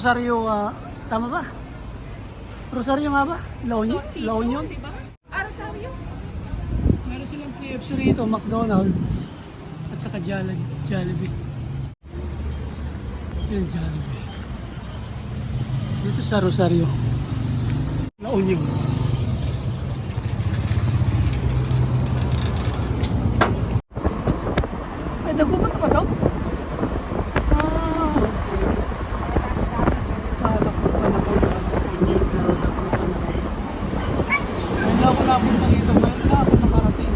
Rosario, ah, tama ba? Rosario nga ba? La Union? So, La Union? di ba? Ah, Rosario. Meron silang KFC rito, McDonald's, at saka Jollibee. Jollibee. Yan, Jollibee. Dito sa Rosario. La Union. Ay, dagupan na ba daw? Ah, okay. Kala ko pa na ito na Union, pero dagupan na. Wala ako napunta dito, ngayon na ako nakarating.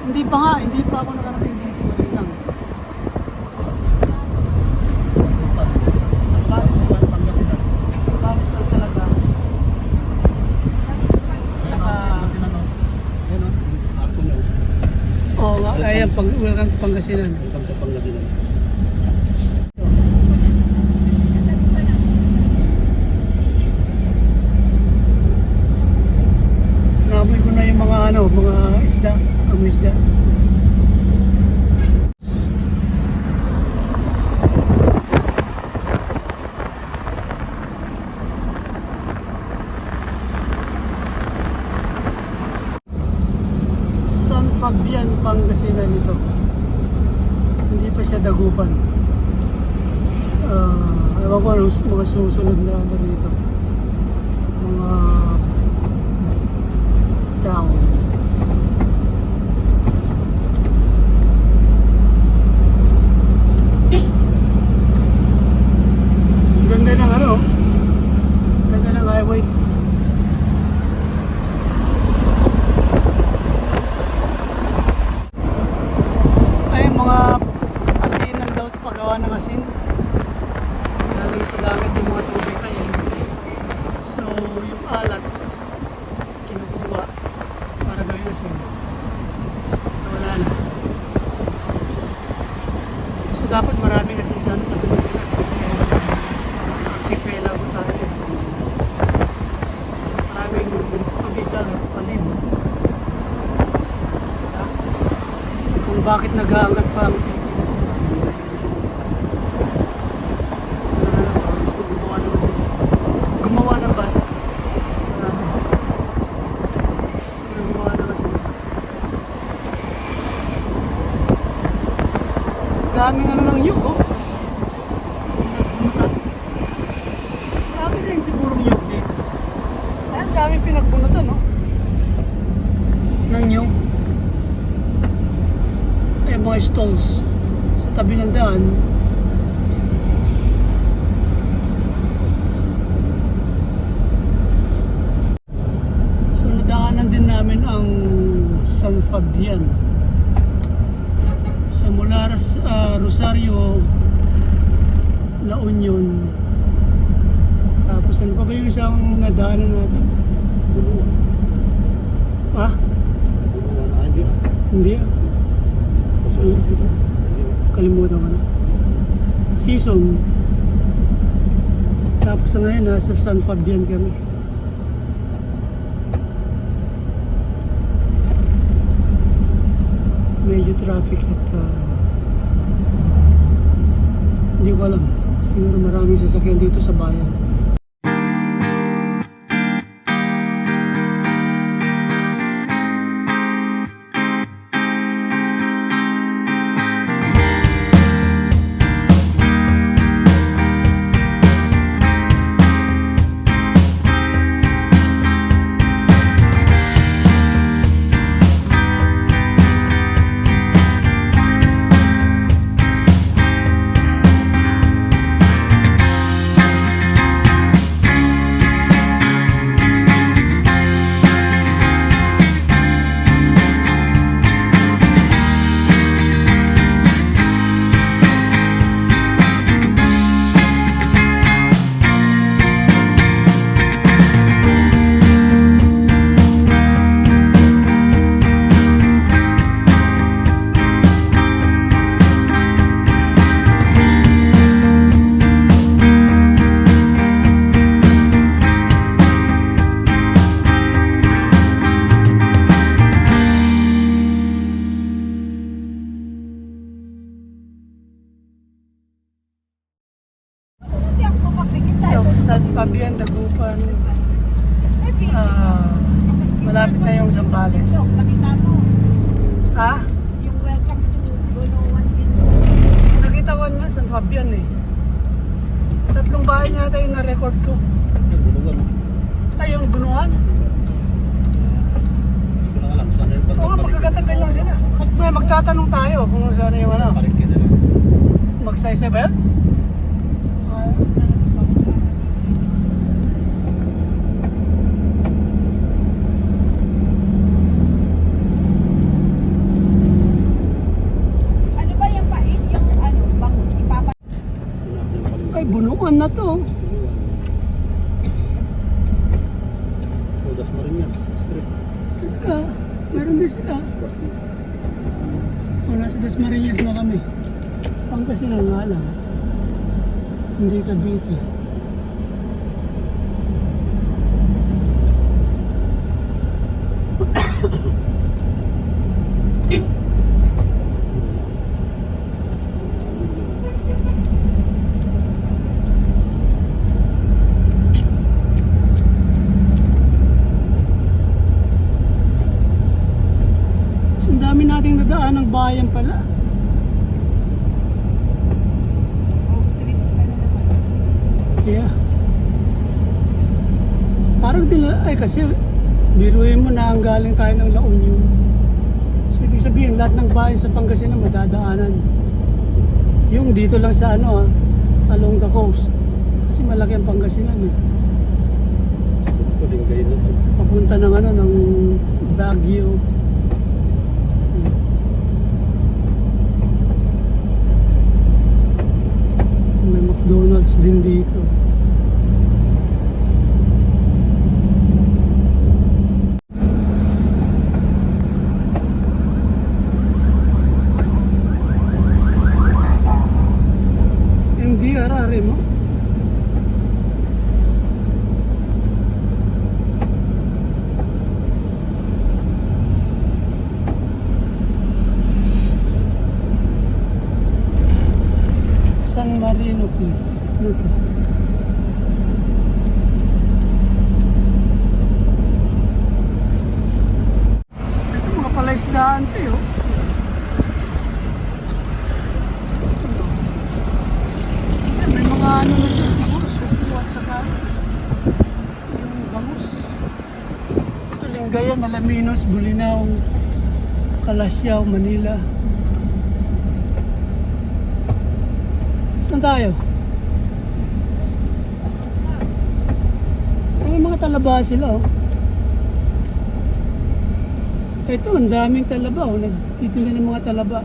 Hindi pa nga, hindi pa ako nakarating dito ngayon lang. Oo nga, ayan, pang, welcome to Pangasinan. Naamoy ko na yung mga ano, mga isda, ang isda. San Fabian, Pangasinan ito. Hindi siya dagupan. Ah, ewan ko anong mga susunod na ano nag-aangat pa Fabian. Sa mula Ras- ah, Rosario, La Union. Tapos ano pa ba yung isang nadaanan natin? Ha? Hindi ah. Kalimutan ko na. Season. Tapos ngayon, nasa San Fabian kami. Medyo traffic at ah, hindi ko alam. Siguro maraming sasakyan dito sa bayan. Fabian, Dagupan. Ah, malapit na yung Zambales. Nakita mo, Ha? yung welcome to Bonoan din. Nakita ko na San Fabian eh. Tatlong bahay niya tayo na-record ko. Ay, yung bunuan. Oo, nga, bandang magkakatabi lang sila. May magtatanong tayo kung saan yung ano. Magsaysay ba yan? Ah, Ano ba yung pait? Yung ano, bangus, ipapa... Doon natin yung palengke. Ay, bunuan na to. Bunugan. Oh, Dasmariñas. Street. Talaga, meron din sila. Dasma. O, nasa Dasmariñas na kami. Pangasinan nga lang. Hindi Cavite. So, ang dami nating nadaan ng bayan pala. Road trip ka na naman. Yeah. Parang din, ay kasi biruin mo na ang galing tayo ng La Union. So ibig sabihin, lahat ng bahay sa Pangasinan madadaanan. Yung dito lang sa ano ah, along the coast. Kasi malaki ang Pangasinan eh. Ito, linggayin na to. Papunta ng ano, ng Baguio. May McDonald's din dito. San Marino, please. Ano to? Ito mga palaisdaan to yun. May mga ano na dyan siguro, supo at saka. Ito Lingayen, Alaminos, Bulinaw, Kalasyaw, Manila. Saan tayo? May mga talaba sila oh. Ito, ang daming talaba oh. Nagtitinda ng mga talaba.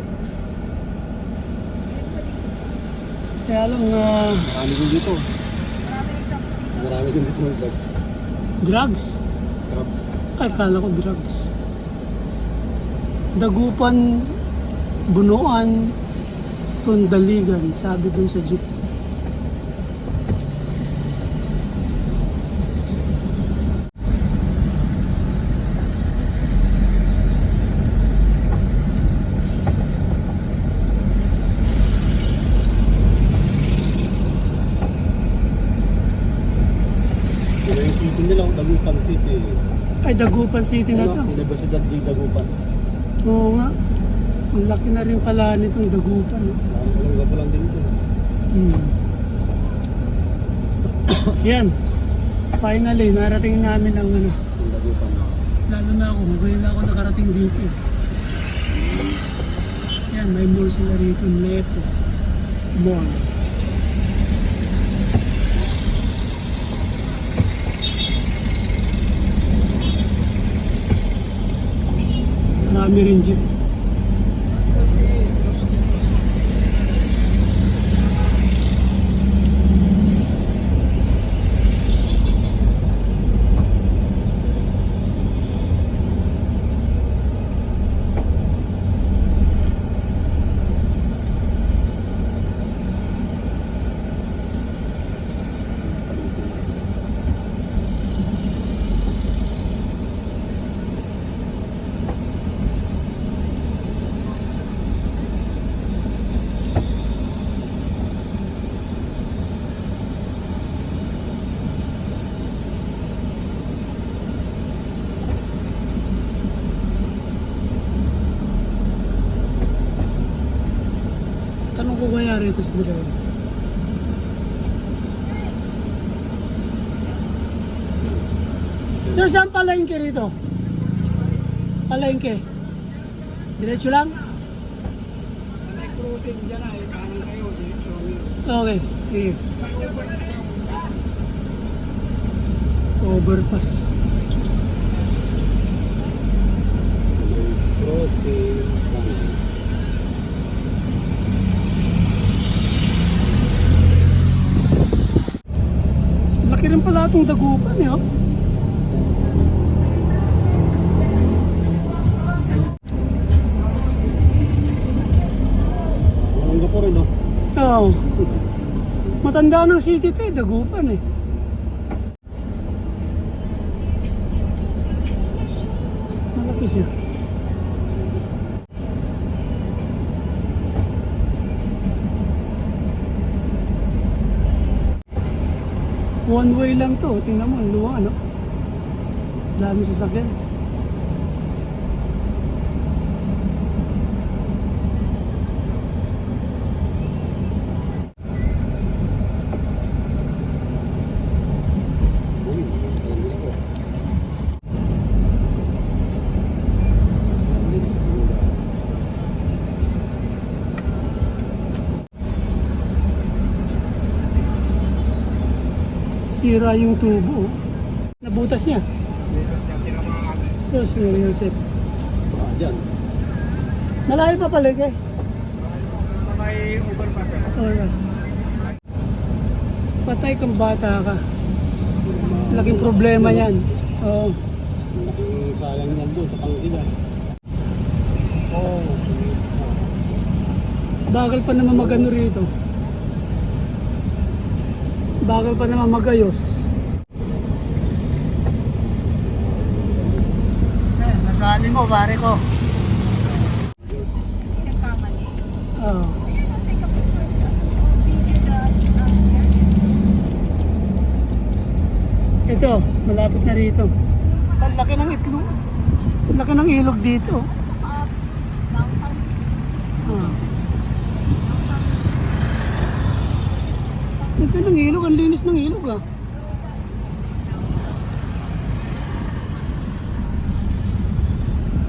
Kaya lang, ah, Marami din dito. Marami din dito ng drugs. drugs. Crabs. Ay, kala ko drugs. Dagupan, bunuan, tundaligan, sabi dun sa jeep. Nila, Dagupan City. Ay, Dagupan City na to. Universidad di Dagupan. Oo nga. Ang laki na rin pala nitong Dagupan. no? Walang gapa lang din ito. Hmm. Yan. Finally, narating namin ang ano. Yung Dagupan. Lalo na ako, magaling na ako nakarating dito. Yan, may mall sila rito, Lepo Mall. Marami rin jeep. Rito sa driver. Sir, saan palengke rito? Palengke. Diretso lang? May cruising dyan ay kanan kayo, niyo. Okay. Sige. Overpass. Sa may crossing. kanan. Laki rin pala itong dagupan eh. Oh. Malungga po rin, no? Oo. Matanda ng city to eh. Dagupan eh. Malaki siya. One way lang to. Tingnan mo, ang luwa, no? Dami sasakyan. Uy, alam nila po. Alam nila sa kanila. Sira yung tubo. oh. Nabutas niya. Bukas niya tinamaan. Sus, Mary Joseph. Ah, dyan. Malayo pa pala. Sa may overpass eh. Oras. Patay kang bata ka. Laking problema yan. Oo. Malaking sayang yan doon sa pangkila. Oo. Bagal pa naman magano rito. Bagal pa naman magayos. Eh, nagali mo, pare ko. Oo. Ito, malapit na rito. Ang laki ng itlog. Ang laki ng ilog dito. Downtown city. Ah. Ganda ng ilog, ang linis ng ilog ah.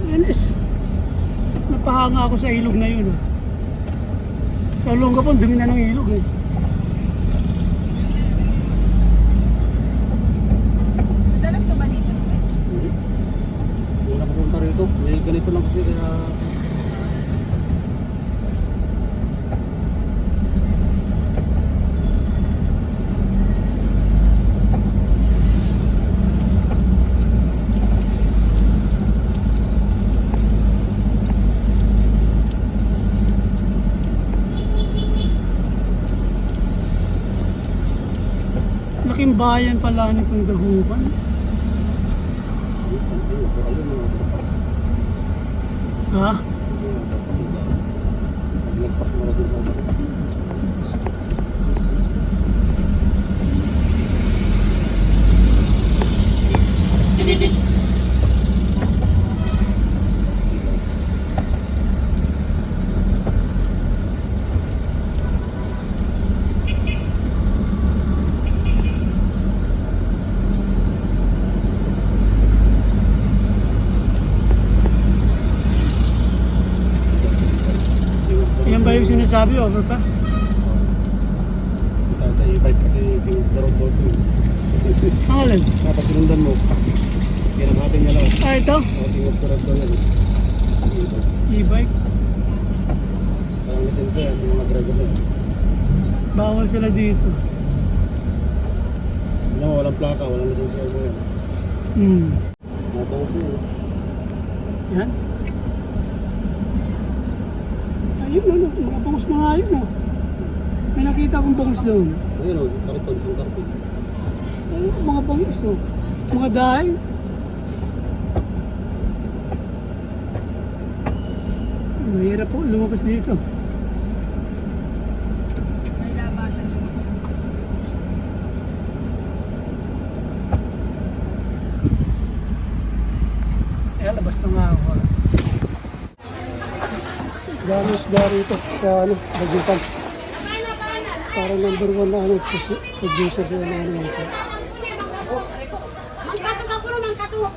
Linis. Napahanga ako sa ilog na yun ah. Sa Olonga po, ang dumi na ng ilog eh. Madalas ka ba dito? Hindi. Hindi na pupunta rito. May ganito lang kasi kaya... Bayan pala nitong dagupan. Ha? Hindi mga na yung sinasabi, overpass? Kita sa e-bike kasi yung darog daw ito. Ang alin? Sinundan mo. Yan ang ating nila. Ah, ito? Ating darog daw yan. E-bike. Parang lisensya yan, yung na yan. Bawal sila dito. Mo, walang plaka, walang lisensya mo yan. Hmm. Bangus mo. no? Yan. Ayun, ano, mga bangus na nga yun, oh. May nakita akong bangus doon. Ayun o, karton, isang karton. Ayun, mga bangus, oh. Mga dahay. Mahirap po lumabas dito. Yun. Eh, labas na nga ako. Dami isda rito sa ano, Bagutan. Parang number one na ano, produ- producer sila ng ano ito. Mangkatuwa ko naman katuwa